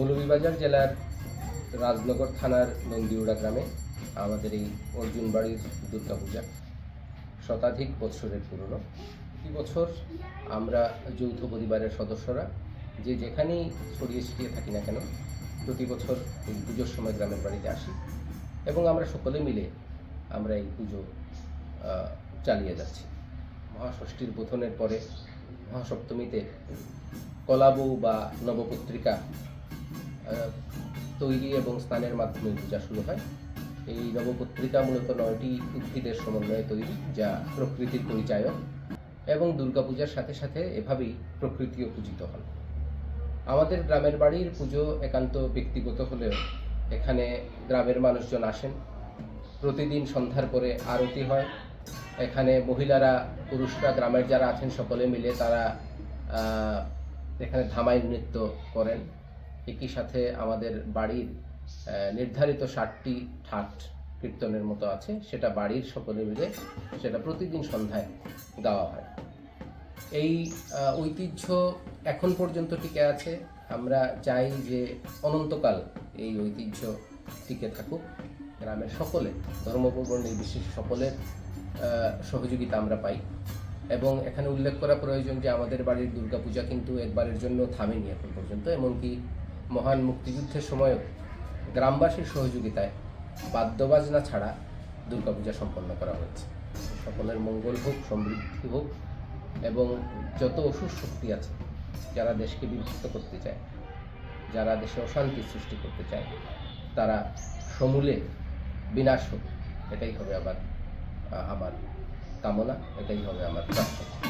মৌলভীবাজার জেলার রাজনগর থানার নন্দিউড়া গ্রামে আমাদের এই অর্জুন বাড়ির দুর্গাপূজা শতাধিক বৎসরের পুরনো। প্রতি বছর আমরা যৌথ পরিবারের সদস্যরা যে যেখানেই ছড়িয়ে ছিটিয়ে থাকি না কেন, প্রতি বছর এই পুজোর সময় গ্রামের বাড়িতে আসি এবং আমরা সকলে মিলে আমরা এই পুজো চালিয়ে যাচ্ছি। মহাষষ্ঠীর বোধনের পরে মহাসপ্তমীতে কলাবউ বা নবপত্রিকা তৈরি এবং স্নানের মাধ্যমে পূজা শুরু হয়। এই নবপত্রিকা মূলত নয়টি উদ্ভিদের সমন্বয়ে তৈরি, যা প্রকৃতির পরিচায়ক এবং দুর্গাপূজার সাথে সাথে এভাবেই প্রকৃতিও পূজিত হন। আমাদের গ্রামের বাড়ির পুজো একান্ত ব্যক্তিগত হলেও এখানে গ্রামের মানুষজন আসেন। প্রতিদিন সন্ধ্যার পরে আরতি হয়। এখানে মহিলারা, পুরুষরা, গ্রামের যারা আছেন সকলে মিলে তারা এখানে ধামাই নৃত্য করেন। একই সাথে আমাদের বাড়ির নির্ধারিত ষাটটি ঠাট কীর্তনের মতো আছে, সেটা বাড়ির সকলে মিলে সেটা প্রতিদিন সন্ধ্যায় গাওয়া হয়। এই ঐতিহ্য এখন পর্যন্ত টিকে আছে। আমরা চাই যে অনন্তকাল এই ঐতিহ্য টিকে থাকুক। গ্রামের সকলে ধর্মপূর্ণ নির্বিশেষ সকলের সহযোগিতা আমরা পাই। এবং এখানে উল্লেখ করা প্রয়োজন যে আমাদের বাড়ির দুর্গাপূজা কিন্তু একবারের জন্য থামেনি এখন পর্যন্ত, এমনকি মহান মুক্তিযুদ্ধের সময়ও গ্রামবাসীর সহযোগিতায় বাদ্যবাজনা ছাড়া দুর্গাপূজা সম্পন্ন করা হয়েছে। সকলের মঙ্গল হোক, সমৃদ্ধি হোক এবং যত অসুর শক্তি আছে, যারা দেশকে বিভক্ত করতে চায়, যারা দেশে অশান্তি সৃষ্টি করতে চায়, তারা সমূলে বিনাশ হোক, এটাই হবে আবার আমার কামনা, এটাই হবে আমার প্রার্থনা।